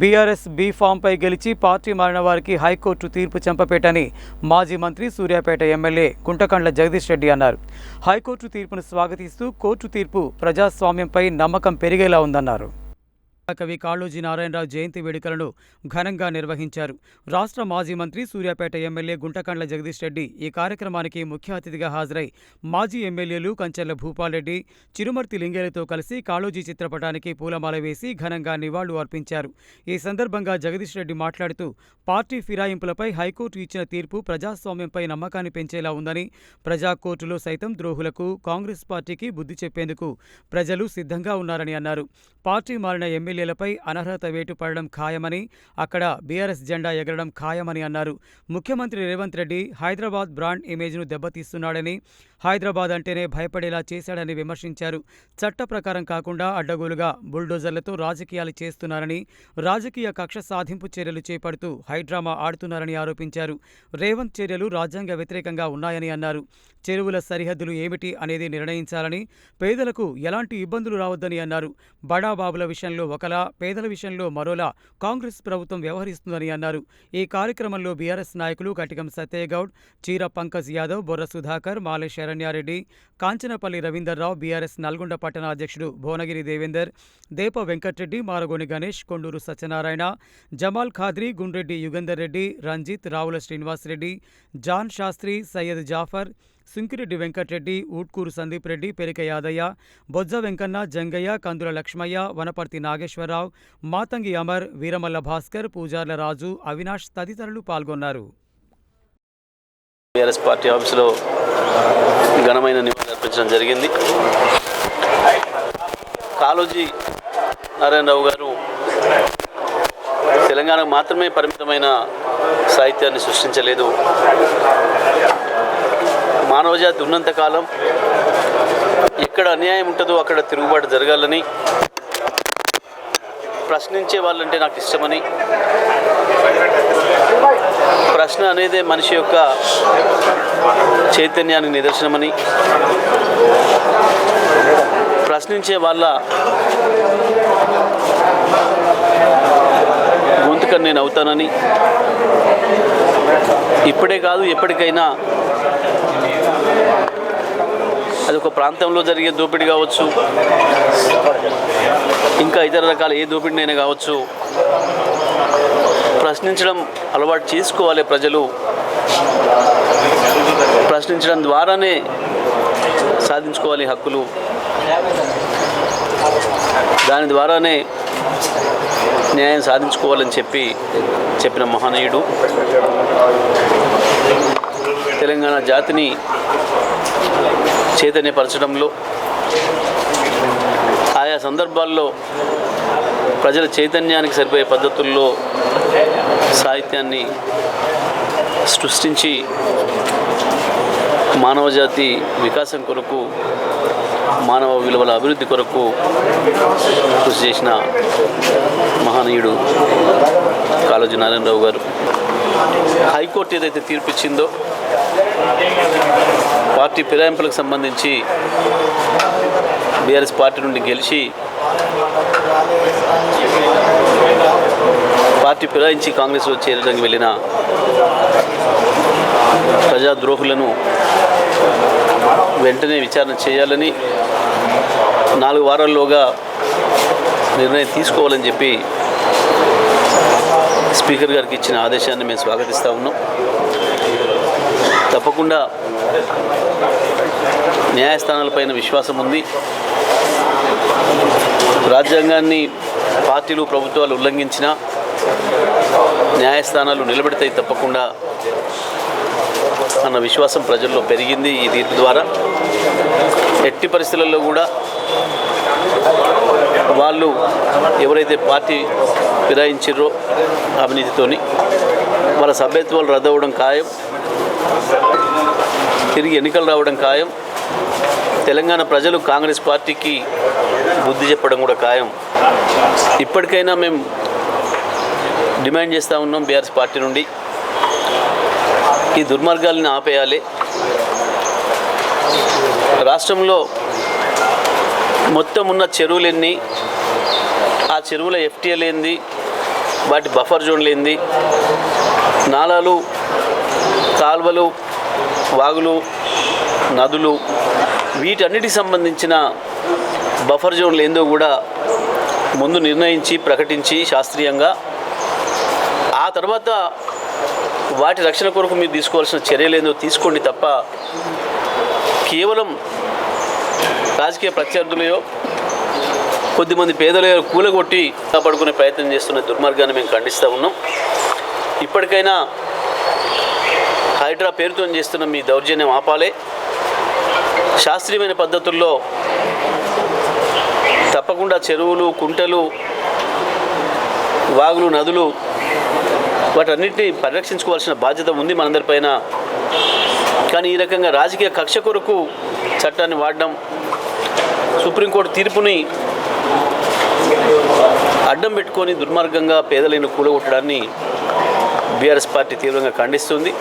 BRS be ఫామ్పై గెలిచి party మారిన వారికి హైకోర్టు తీర్పు చెంపపేటని మాజీ మంత్రి సూర్యాపేట ఎమ్మెల్యే గుంటకండ్ల జగదీష్ రెడ్డి అన్నారు. హైకోర్టు తీర్పును స్వాగతిస్తూ కోర్టు తీర్పు ప్రజాస్వామ్యంపై నమ్మకం పెరిగేలా ఉందన్నారు. కవి కాళోజీ నారాయణరావు జయంతి వేడుకలను ఘనంగా నిర్వహించారు. రాష్ట్ర మాజీ మంత్రి సూర్యాపేట ఎమ్మెల్యే గుంటకండ్ల జగదీష్ రెడ్డి ఈ కార్యక్రమానికి ముఖ్య అతిథిగా హాజరై మాజీ ఎమ్మెల్యేలు కంచెర్ల భూపాల్రెడ్డి చిరుమర్తి లింగేలతో కలిసి కాళోజీ చిత్రపటానికి పూలమాల వేసి ఘనంగా నివాళులు అర్పించారు. ఈ సందర్భంగా జగదీష్ రెడ్డి మాట్లాడుతూ పార్టీ ఫిరాయింపులపై హైకోర్టు ఇచ్చిన తీర్పు ప్రజాస్వామ్యంపై నమ్మకాన్ని పెంచేలా ఉందని ప్రజా కోర్టులో సైతం ద్రోహులకు కాంగ్రెస్ పార్టీకి బుద్ధి చెప్పేందుకు ప్రజలు సిద్ధంగా ఉన్నారని అన్నారు. పార్టీ మారిన ఎమ్మెల్యే ఎమ్మెల్యేలపై అనర్హత వేటు పడడం ఖాయమని అక్కడ బీఆర్ఎస్ జెండా ఎగరడం ఖాయమని అన్నారు. ముఖ్యమంత్రి రేవంత్ రెడ్డి హైదరాబాద్ బ్రాండ్ ఇమేజ్ను దెబ్బతీస్తున్నాడని హైదరాబాద్ అంటేనే భయపడేలా చేశాడని విమర్శించారు. చట్ట ప్రకారం కాకుండా అడ్డగోలుగా బుల్డోజర్లతో రాజకీయాలు చేస్తున్నారని రాజకీయ కక్ష సాధింపు చర్యలు చేపడుతూ హైడ్రామా ఆడుతున్నారని ఆరోపించారు. రేవంత్ చర్యలు రాజ్యాంగ వ్యతిరేకంగా ఉన్నాయని అన్నారు. చెరువుల సరిహద్దులు ఏమిటి అనేది నిర్ణయించాలని పేదలకు ఎలాంటి ఇబ్బందులు రావద్దని అన్నారు. బడాబాబుల విషయంలో ఒకలా పేదల విషయంలో మరోలా కాంగ్రెస్ ప్రభుత్వం వ్యవహరిస్తుందని అన్నారు. ఈ కార్యక్రమంలో బీఆర్ఎస్ నాయకులు కటికం సత్యగౌడ్ చీర పంకజ్ యాదవ్ బొర్ర సుధాకర్ మాలేశ్వర శరణ్యారెడ్డి కాంచనపల్లి రవీందర్రావు బీఆర్ఎస్ నల్గొండ పట్టణ అధ్యక్షుడు భువనగిరి దేవేందర్ దేప వెంకట్రెడ్డి మారగోని గణేష్ కొండూరు సత్యనారాయణ జమాల్ ఖాద్రి గుండ్రెడ్డి యుగంధర్ రెడ్డి రంజిత్ రావుల శ్రీనివాసరెడ్డి జాన్ శాస్త్రి సయ్యద్ జాఫర్ సుంకిరెడ్డి వెంకట్రెడ్డి ఊట్కూరు సందీప్ రెడ్డి పెరిక యాదయ్య బొజ్జ వెంకన్న జంగయ్య కందుల లక్ష్మయ్య వనపర్తి నాగేశ్వరరావు మాతంగి అమర్ వీరమల్ల భాస్కర్ పూజార్ల రాజు అవినాష్ తదితరులు పాల్గొన్నారు. బీఆర్ఎస్ పార్టీ ఆఫీసులో ఘనమైన నివాళులు అర్పించడం జరిగింది. కాళోజీ నారాయణరావు గారు తెలంగాణకు మాత్రమే పరిమితమైన సాహిత్యాన్ని సృష్టించలేదు. మానవజాతి ఉన్నంతకాలం ఎక్కడ అన్యాయం ఉంటుందో అక్కడ తిరుగుబాటు జరగాలని ప్రశ్నించే వాళ్ళంటే నాకు ఇష్టమని ప్రశ్న అనేది మనిషి యొక్క చైతన్యానికి నిదర్శనమని ప్రశ్నించే వాళ్ళ గొంతుకని నేను అవుతానని. ఇప్పుడే కాదు ఎప్పటికైనా అది ఒక ప్రాంతంలో జరిగే దోపిడీ కావచ్చు ఇంకా ఇతర రకాల ఏ దోపిడీనైనా కావచ్చు ప్రశ్నించడం అలవాటు చేసుకోవాలి ప్రజలు. ప్రశ్నించడం ద్వారానే సాధించుకోవాలి హక్కులు. దాని ద్వారానే న్యాయం సాధించుకోవాలని చెప్పి చెప్పిన మహనీయుడు. తెలంగాణ జాతిని చైతన్యపరచడంలో ఆయా సందర్భాల్లో ప్రజల చైతన్యానికి సరిపోయే పద్ధతుల్లో సాహిత్యాన్ని సృష్టించి మానవజాతి వికాసం కొరకు మానవ విలువల అభివృద్ధి కొరకు కృషి చేసిన మహనీయుడు కాళోజీ నారాయణరావు గారు. హైకోర్టు ఏదైతే తీర్పిచ్చిందో పార్టీ ఫిరాయింపులకు సంబంధించి బీఆర్ఎస్ పార్టీ నుండి గెలిచి పార్టీ ఫిరాయించి కాంగ్రెస్లో చేరడానికి వెళ్ళిన ప్రజాద్రోహులను వెంటనే విచారణ చేయాలని నాలుగు వారాల్లోగా నిర్ణయం తీసుకోవాలని చెప్పి స్పీకర్ గారికి ఇచ్చిన ఆదేశాన్ని మేము స్వాగతిస్తూ ఉన్నాం. తప్పకుండా న్యాయస్థానాలపైన విశ్వాసం ఉంది. రాజ్యాంగాన్ని పార్టీలు ప్రభుత్వాలు ఉల్లంఘించిన న్యాయస్థానాలు నిలబెడతాయి తప్పకుండా అన్న విశ్వాసం ప్రజల్లో పెరిగింది ఈ తీర్పు ద్వారా. ఎట్టి పరిస్థితులలో కూడా వాళ్ళు ఎవరైతే పార్టీ ఫిరాయించారో అవినీతితోని వాళ్ళ సభ్యత్వాలు రద్దవడం ఖాయం తిరిగి ఎన్నికలు రావడం ఖాయం. తెలంగాణ ప్రజలు కాంగ్రెస్ పార్టీకి బుద్ధి చెప్పడం కూడా ఖాయం. ఇప్పటికైనా మేము డిమాండ్ చేస్తూ ఉన్నాం బీఆర్ఎస్ పార్టీ నుండి. ఈ దుర్మార్గాలను ఆపేయాలి. రాష్ట్రంలో మొత్తం ఉన్న చెరువులన్నీ ఆ చెరువుల ఎఫ్టీఎల్ ఏంది వాటి బఫర్ జోన్లు ఏంది నాలాలు కాల్వలు వాగులు నదులు వీటన్నిటికి సంబంధించిన బఫర్ జోన్లు ఏందో కూడా ముందు నిర్ణయించి ప్రకటించి శాస్త్రీయంగా. ఆ తర్వాత వాటి రక్షణ కొరకు మీరు తీసుకోవాల్సిన చర్యలు ఏందో తీసుకోండి తప్ప కేవలం రాజకీయ ప్రత్యర్థులయో కొద్దిమంది పేదల కూలగొట్టి కాపాడుకునే ప్రయత్నం చేస్తున్న దుర్మార్గాన్ని మేము ఖండిస్తూ ఉన్నాం. ఇప్పటికైనా హైడ్రా పేరుతో చేస్తున్న మీ దౌర్జన్యం ఆపాలే. శాస్త్రీయమైన పద్ధతుల్లో తప్పకుండా చెరువులు కుంటలు వాగులు నదులు వాటన్నిటిని పరిరక్షించుకోవాల్సిన బాధ్యత ఉంది మనందరిపైన. కానీ ఈ రకంగా రాజకీయ కక్ష కొరకు చట్టాన్ని వాడడం సుప్రీంకోర్టు తీర్పుని అడ్డం పెట్టుకొని దుర్మార్గంగా పేదలను కూలగొట్టడాన్ని బీఆర్ఎస్ పార్టీ తీవ్రంగా ఖండిస్తుంది.